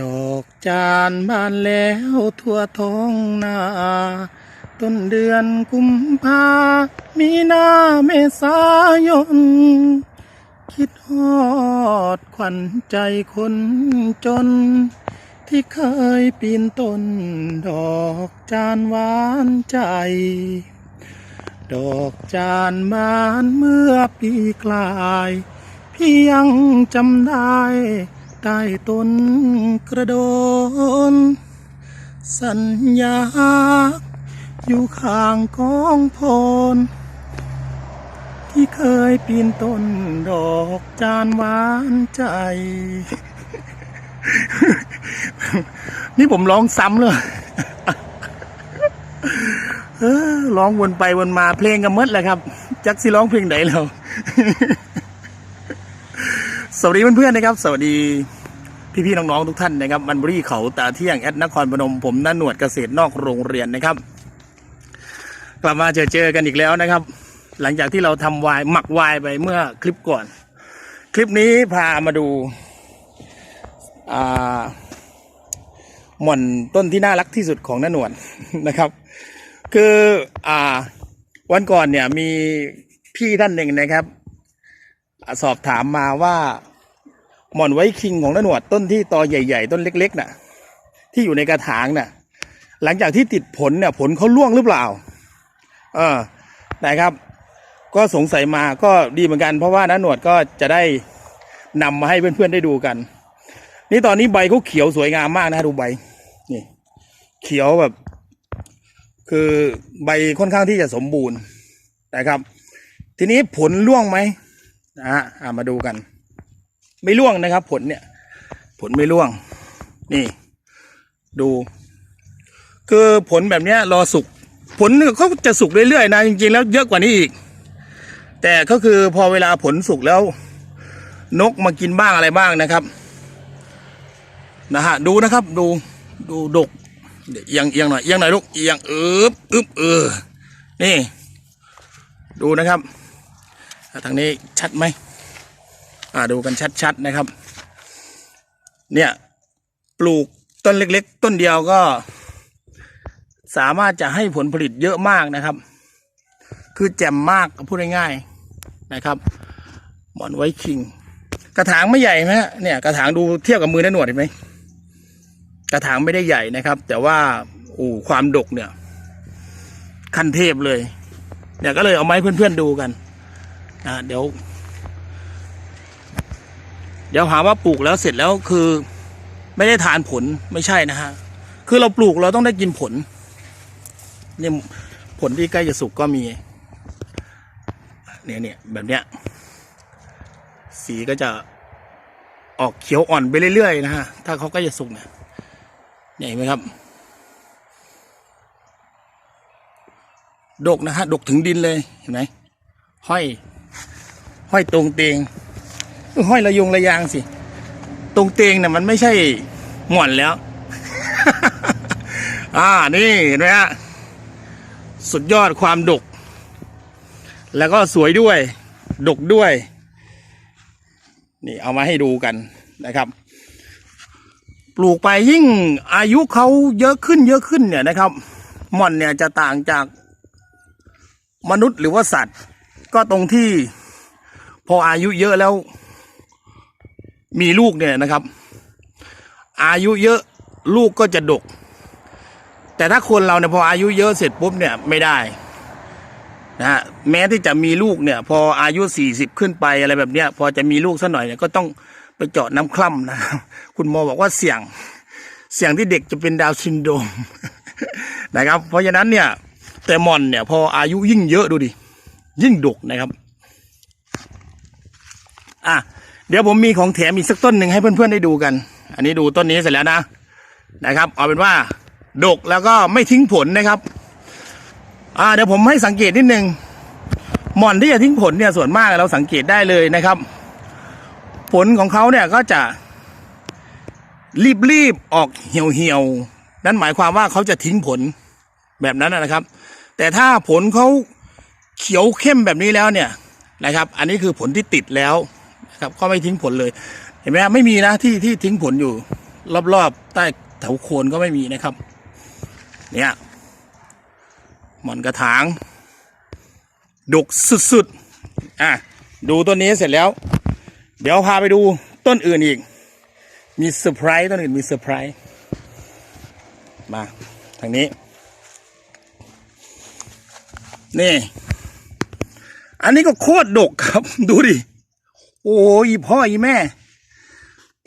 ดอกจานบานแล้วทั่วท้องนา ต้นเดือนกุมภามีนาเมษายน คิดฮอดขวัญใจคนจน ที่เคยปีนต้น ดอกจานหวานใจ ดอกจานบานเมื่อปีกลาย พี่ยังจำได้ ใต้ต้นกระโดน สัญญา อยู่ข้างกองพนที่เคยปีนต้นดอกจานหวานใจ นี่ผมร้องซ้ำเลยเออร้องวนไปวนมาเพลงกันหมดแหละครับ จักสิร้องเพลงไหนแล้วสวัสดีเพื่อนๆนะครับ สวัสดี พี่ๆน้องๆทุกท่านนะครับมันบุรีเขาตาเที่ยงแอดนครพนมผมน้าหนวดเกษตรนอกโรงเรียนนะครับ กลับมาเจอเจอกันอีกแล้วนะครับ หลังจากที่เราทำวายหมักวายไปเมื่อคลิปก่อน คลิปนี้พามาดูหม่อนต้นที่น่ารักที่สุดของน้าหนวดนะครับ คืออ่าวันก่อนเนี่ยมีพี่ท่านหนึ่งนะครับ สอบถามมาว่า หมอนไว้คิงของน้าหนวดต้นที่ตอใหญ่ ๆ ต้นเล็กๆน่ะ ที่อยู่ในกระถางน่ะ หลังจากที่ติดผลเนี่ยผลเขาล่วงหรือเปล่า เออนะครับ ก็สงสัยมาก็ดีเหมือนกัน เพราะว่าน้าหนวดก็จะได้นำมาให้เพื่อนๆได้ดูกัน นี่ตอนนี้ใบเขาเขียวสวยงามมากนะดูใบนี่เขียวแบบ คือใบค่อนข้างที่จะสมบูรณ์นะครับ ทีนี้ผลร่วงไหมนะฮะมาดูกัน ไม่ร่วงนะครับ ผลเนี่ย ผลไม่ร่วง นี่ ดู คือผลแบบเนี้ย รอสุกผลเขาจะสุกเรื่อยๆนะจริงๆแล้วเยอะกว่านี้อีก แต่ก็คือพอเวลาผลสุกแล้ว นกมากินบ้างอะไรบ้างนะครับ นะฮะดูนะครับ ดูดูดกเอียงเอียงหน่อยเอียงหน่อยลูกเอียงเอิบอึบเออนี่ ดูนะครับทางนี้ชัดไหม อ่าดูกันชัดๆนะครับ เนี่ยปลูกต้นเล็ก ๆ ต้นเดียวก็ สามารถจะให้ผลผลิตเยอะมากนะครับ คือแจ่มมากพูดง่ายๆนะครับหมอนไว้คิง กระถางไม่ใหญ่ไหมเนี่ยกระถางดูเทียบกับมือน้าหนวดเห็นไหมกระถางไม่ได้ใหญ่นะครับ แต่ว่าโอ้ความดกเนี่ยขั้นเทพเลยเนี่ยก็เลยเอามาให้เพื่อนๆดูกันนะเดี๋ยว ดี๋ยวหาว่าปลูกแล้วเสร็จแล้วคือ ไม่ได้ทานผลไม่ใช่นะฮะ คือเราปลูกเราต้องได้กินผลเนี่ยผลที่ใกล้จะสุกก็มี เนี่ยเนี่ยแบบเนี้ย สีก็จะออกเขียวอ่อนไปเรื่อยๆนะฮะ ถ้าเขาใกล้จะสุกเนี่ยเห็นไหมครับ ดกนะฮะ ดกถึงดินเลย เห็นไหม ห้อย ห้อยตรงเตงเออ ห้อยระยงระยางสิ ตรงเตงเนี่ยมันไม่ใช่หม่อนแล้ว อ่านี่เห็นไหมฮะสุดยอดความดก แล้วก็สวยด้วย ดกด้วย นี่เอามาให้ดูกันนะครับ ปลูกไปยิ่งอายุเขาเยอะขึ้นเยอะขึ้นเนี่ยนะครับหม่อนเนี่ยจะต่างจากมนุษย์หรือว่าสัตว์ ก็ตรงที่พออายุเยอะแล้ว มีลูกเนี่ยนะครับ อายุเยอะลูกก็จะดก แต่ถ้าคนเราเนี่ยพออายุเยอะเสร็จปุ๊บเนี่ยไม่ได้นะฮะแม้ที่จะมีลูกเนี่ย พออายุสี่สิบขึ้นไปอะไรแบบเนี้ย พอจะมีลูกสักหน่อยเนี่ยก็ต้องไปเจาะน้ำคร่ำนะครับคุณหมอบอกว่าเสี่ยง เสี่ยงที่เด็กจะเป็นดาวซินโดรมนะครับ เพราะฉะนั้นเนี่ย แต่มอนเนี่ย พออายุยิ่งเยอะดูดิยิ่งดกนะครับ อะ เดี๋ยวผมมีของแถมอีกสักต้นหนึ่งให้เพื่อนๆได้ดูกัน อันนี้ดูต้นนี้เสร็จแล้วนะนะครับ เอาเป็นว่าดกแล้วก็ไม่ทิ้งผลนะครับ อ่าเดี๋ยวผมให้สังเกตนิดนึงหม่อนที่จะทิ้งผลเนี่ยส่วนมากเราสังเกตได้เลยนะครับ ผลของเขาเนี่ยก็จะรีบๆออกเหี่ยวเหี่ยวๆนั่นหมายความว่าเขาจะทิ้งผลแบบนั้นนะครับ แต่ถ้าผลเขาเขียวเข้มแบบนี้แล้วเนี่ยนะครับ อันนี้คือผลที่ติดแล้ว ครับก็ไม่ทิ้งผลเลย เห็นไหมครัไม่มีนะที่ที่ทิ้งผลอยู่ รอบๆใต้แถวโคนก็ไม่มีนะครับ เนี่ยหมอนกระถางดกสุดๆอะดูต้นนี้เสร็จแล้ว เดี๋ยวพาไปดูต้นอื่นอีก มีเซอร์ไพรส์ต้นอื่นมีเซอร์ไพรส์มาทางนี้ นี่ อันนี้ก็โคตรดกครับ ดูดิ โอ้ยพ่ออีแม่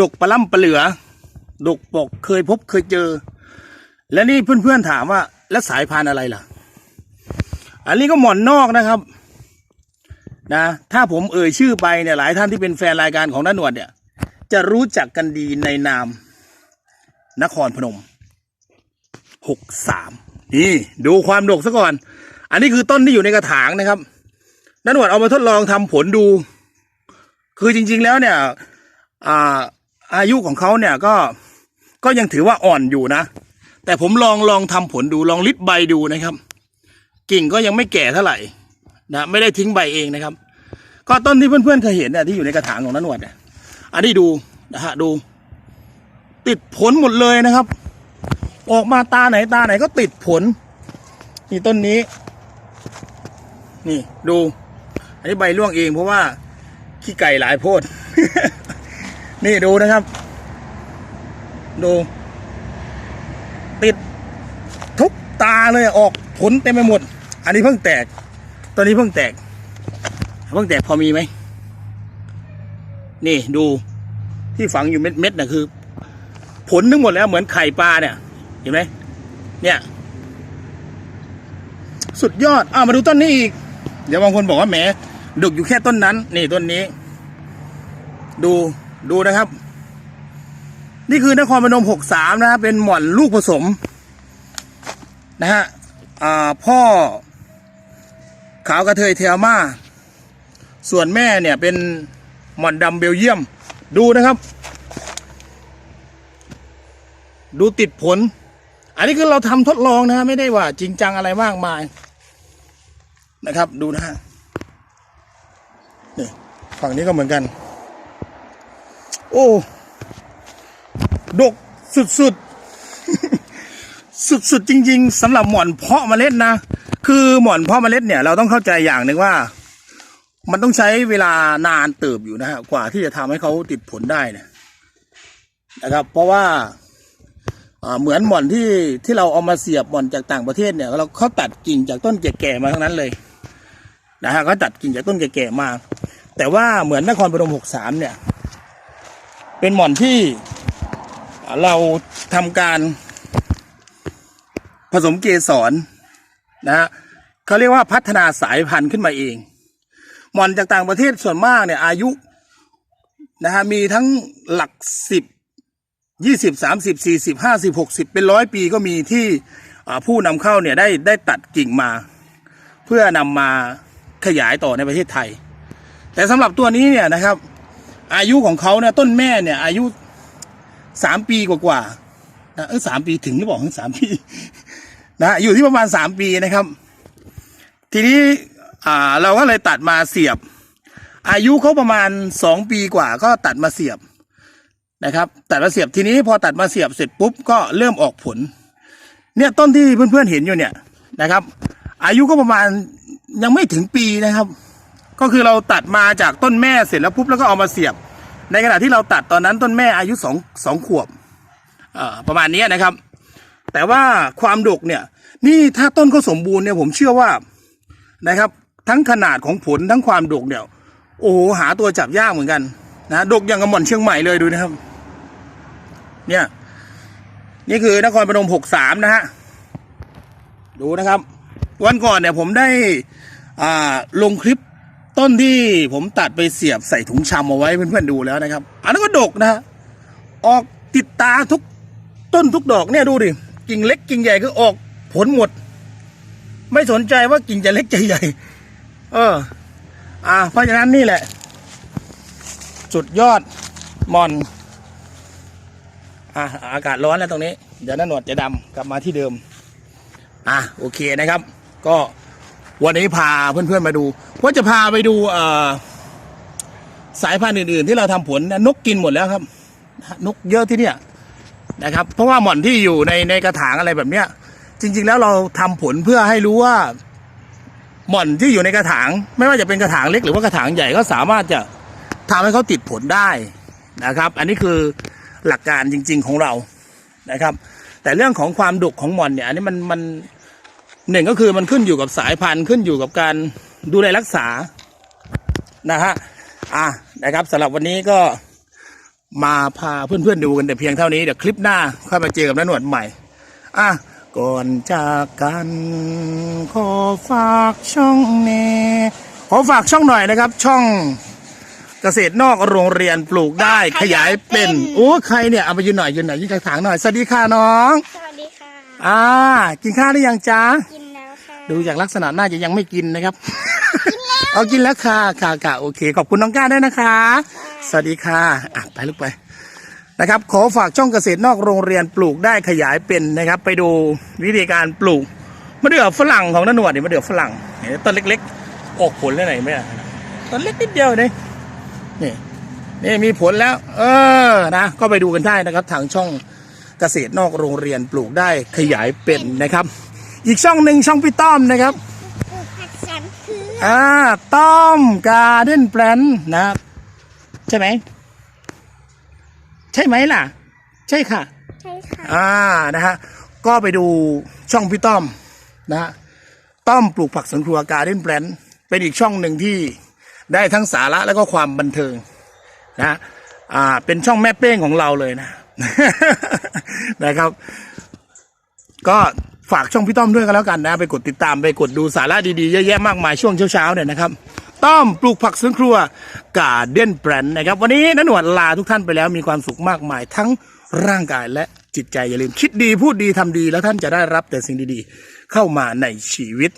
ดกปลาล่ำปลาเหลือ ดกปกเคยพบเคยเจอ และนี่เพื่อนๆถามว่า แล้วสายพันธุ์อะไรล่ะ อันนี้ก็หมอนนอกนะครับ นะ ถ้าผมเอ่ยชื่อไปเนี่ยหลายท่านที่เป็นแฟนรายการของน้าหนวดเนี่ย จะรู้จักกันดีในนาม นครพนมหกสามนี่ดูความดกซะก่อน อันนี้คือต้นที่อยู่ในกระถางนะครับน้าหนวดเอามาทดลองทำผลดู คือจริง ๆ แล้วเนี่ยอ่าอายุของเขาเนี่ยก็ก็ยังถือว่าอ่อนอยู่นะ แต่ผมลองลองทำผลดูลองลิดใบดูนะครับ กิ่งก็ยังไม่แก่เท่าไหร่นะไม่ได้ทิ้งใบเองนะครับ ก็ต้นที่เพื่อนๆเคยเห็นเนี่ยที่อยู่ในกระถางของน้าหนวดเนี่ยอันนี้ดูนะฮะดู ติดผลหมดเลยนะครับ ออกมาตาไหนตาไหนก็ติดผล นี่ต้นนี้ นี่ดู อันนี้ใบร่วงเองเพราะว่า ขี้ไก่หลายโพด นี่ดูนะครับ ดู ติดทุกตาเลยออกผลเต็มไปหมด อันนี้เพิ่งแตก ตอนนี้เพิ่งแตก เพิ่งแตกพอมีไหม นี่ดูที่ฝังอยู่เม็ดๆน่ะคือ ผลทั้งหมดแล้วเหมือนไข่ปลาเนี่ย เห็นไหมเนี่ย สุดยอดอ้ามาดูต้นนี้อีก เดี๋ยวบางคนบอกว่าแหม ดกอยู่แค่ต้นนั้น นี่ต้นนี้ ดูดูนะครับ นี่คือนครพนมหกสามนะฮะเป็นหม่อนลูกผสม นะฮะพ่อ ขาวกระเทยเทลมาส่วนแม่เนี่ยเป็นหม่อนดำเบลเยียม ดูนะครับ ดูติดผล อันนี้คือเราทำทดลองนะฮะไม่ได้ว่าจริงจังอะไรมากมายนะครับ ดูนะฮะ ฝั่งนี้ก็เหมือนกัน โอ้ดกสุดๆสุดๆจริง ๆสำหรับหมอนเพาะเมล็ดนะคือหมอนเพาะเมล็ดเนี่ยเราต้องเข้าใจอย่างหนึ่งว่า มันต้องใช้เวลานานเติบอยู่นะฮะกว่าที่จะทำให้เขาติดผลได้เนยนะครับ เพราะว่าเหมือนหมอนที่ที่เราเอามาเสียบหมอนจากต่างประเทศเนี่ยเราเขาตัดกิ่งจากต้นแก่ๆมาทั้งนั้นเลยนะฮะเขาตัดกิ่งจากต้นแก่ๆมา แต่ว่าเหมือนนครพนมหกสามเนี่ย เป็นหม่อนที่เราทำการผสมเกสรนะฮะเขาเรียกว่าพัฒนาสายพันธุ์ขึ้นมาเอง หม่อนจากต่างประเทศส่วนมากเนี่ย อายุนะฮะมีทั้งหลักสิบยี่สิบสามสิบสี่สิบห้าสิบหกสิบเป็นร้อยปีก็มีที่ผู้นำเข้าเนี่ยได้ได้ตัดกิ่งมา เพื่อนำมาขยายต่อในประเทศไทย แต่สำหรับตัวนี้เนี่ยนะครับ อายุของเขาเนี่ยต้นแม่เนี่ย อายุสามปีกว่าๆนะเออสามปีถึงหรือเปล่าถึงสามปีนะอยู่ที่ประมาณสามปีนะครับ ทีนี้อ่าเราก็เลยตัดมาเสียบ อายุเขาประมาณสองปีกว่า ก็ตัดมาเสียบนะครับ ตัดมาเสียบทีนี้พอตัดมาเสียบเสร็จปุ๊บก็เริ่มออกผล เนี่ยต้นที่เพื่อนๆเห็นอยู่เนี่ยนะครับ อายุก็ประมาณยังไม่ถึงปีนะครับ ก็คือเราตัดมาจากต้นแม่เสร็จแล้วปุ๊บแล้วก็เอามาเสียบ ในขณะที่เราตัดตอนนั้นต้นแม่อายุสองสองขวบประมาณนี้นะครับ แต่ว่าความดกเนี่ยนี่ถ้าต้นเขาสมบูรณ์เนี่ยผมเชื่อว่านะครับ ทั้งขนาดของผลทั้งความดกเนี่ยโอ้โหหาตัวจับยากเหมือนกันนะดกอย่างกระหม่อนเชียงใหม่เลยดูนะครับ เนี่ยนี่คือนครพนมหกสามนะฮะดูนะครับ วันก่อนเนี่ยผมได้อ่าลงคลิป ต้นที่ผมตัดไปเสียบใส่ถุงชำเอาไว้เพื่อนๆดูแล้วนะครับ อันนั้นก็ดกนะฮะออกติดตาทุกต้นทุกดอกเนี่ยดูดิกิ่งเล็กกิ่งใหญ่ก็ออกผลหมด ไม่สนใจว่ากิ่งจะเล็กจะใหญ่ เออ อ่า เพราะฉะนั้นนี่แหละ สุดยอดมอน อะอากาศร้อนแล้วตรงนี้ เดี๋ยวน้าหนวดจะดำกลับมาที่เดิม อะโอเคนะครับ ก็ วันนี้พาเพื่อนๆมาดูว่าจะพาไปดูสายพันธุ์อื่นๆ ที่เราทำผลนกกินหมดแล้วครับ นกเยอะที่เนี่ยนะครับ เพราะว่าหม่อนที่อยู่ในในกระถางอะไรแบบเนี้ย จริง ๆ แล้วเราทำผลเพื่อให้รู้ว่าหม่อนที่อยู่ในกระถาง ไม่ว่าจะเป็นกระถางเล็กหรือว่ากระถางใหญ่ก็สามารถจะทำให้เขาติดผลได้นะครับ อันนี้คือหลักการจริง ๆของเรานะครับ แต่เรื่องของความดุของหม่อนเนี่ยอันนี้มันมัน หนึ่งก็คือมันขึ้นอยู่กับสายพันธุ์ขึ้นอยู่กับการดูแลรักษานะฮะอะนะครับสำหรับวันนี้ก็มาพาเพื่อนๆดูกันแต่เพียงเท่านี้ เดี๋ยวคลิปหน้าค่อยมาเจอกับน้าหนวดใหม่ อะ ก่อนจากกัน ขอฝากช่องเนขอฝากช่องหน่อยนะครับ ช่องเกษตรนอกโรงเรียนปลูกได้ขยายเป็น โอ้ ใครเนี่ย เอาไปยืนหน่อยยืนหน่อยยืนกระถางหน่อย สวัสดีค่ะน้องสวัสดีค่ะ อ่า กินข้าวหรือยังจ๊ะกินแล้วค่ะดูจากลักษณะน่าจะยังไม่กินนะครับ เอากินแล้วค่ะค่ะค่ะโอเค ขอบคุณน้องก้าด้วยนะคะ สวัสดีค่ะอะไปลูกไปนะครับ ขอฝากช่องเกษตรนอกโรงเรียนปลูกได้ขยายเป็นนะครับ ไปดูวิธีการปลูกมะเดื่อฝรั่งของน้าหนวดเนี่ยมะเดื่อฝรั่งเห็นไหมต้นเล็กๆออกผลแล้วไหนไหมอะต้นเล็กนิดเดียวเลยนี่นี่มีผลแล้ว เออนะ ก็ไปดูกันได้นะครับทางช่อง เกษตรนอกโรงเรียนปลูกได้ขยายเป็นนะครับ อีกช่องหนึ่งช่องพี่ต้อมนะครับปลูกผักสามคืออ่าต้อมการ์เด้นแปลนนะครับใช่ไหมใช่ไหมล่ะ ใช่ค่ะ ใช่ค่ะอ่านะฮะก็ไปดูช่องพี่ต้อมนะฮะต้อมปลูกผักสวนครัวการ์เด้นแปลนเป็นอีกช่องหนึ่งที่ได้ทั้งสาระแล้วก็ความบันเทิงนะฮะอ่าเป็นช่องแม่เป้งของเราเลยนะ นะครับ ก็ฝากช่องพี่ต้อมด้วยกันแล้วกันนะ ไปกดติดตามไปกดดูสาระดีๆเยอะแยะมากมายช่วงเช้าๆเนี่ยนะครับ ต้อมปลูกผักสวนครัวกาเด้นแบรนด์นะครับ วันนี้นันหนวดลาทุกท่านไปแล้วมีความสุขมากมาย ทั้งร่างกายและจิตใจอย่าลืมคิดดีพูดดีทำดีแล้วท่านจะได้รับแต่สิ่งดีๆ เข้ามาในชีวิต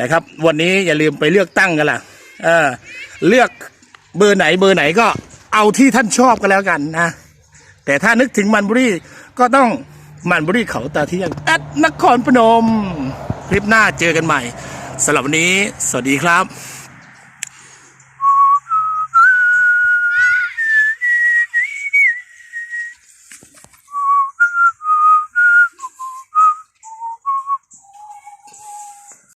นะครับ วันนี้อย่าลืมไปเลือกตั้งกันล่ะเออเลือกเบอร์ไหนเบอร์ไหนก็เอาที่ท่านชอบกันแล้วกันนะ แต่ถ้านึกถึงมันบุรีก็ต้องมันบุรีเขาตาเที่ยงแอดนครพนม คลิปหน้าเจอกันใหม่สำหรับวันนี้ สวัสดีครับ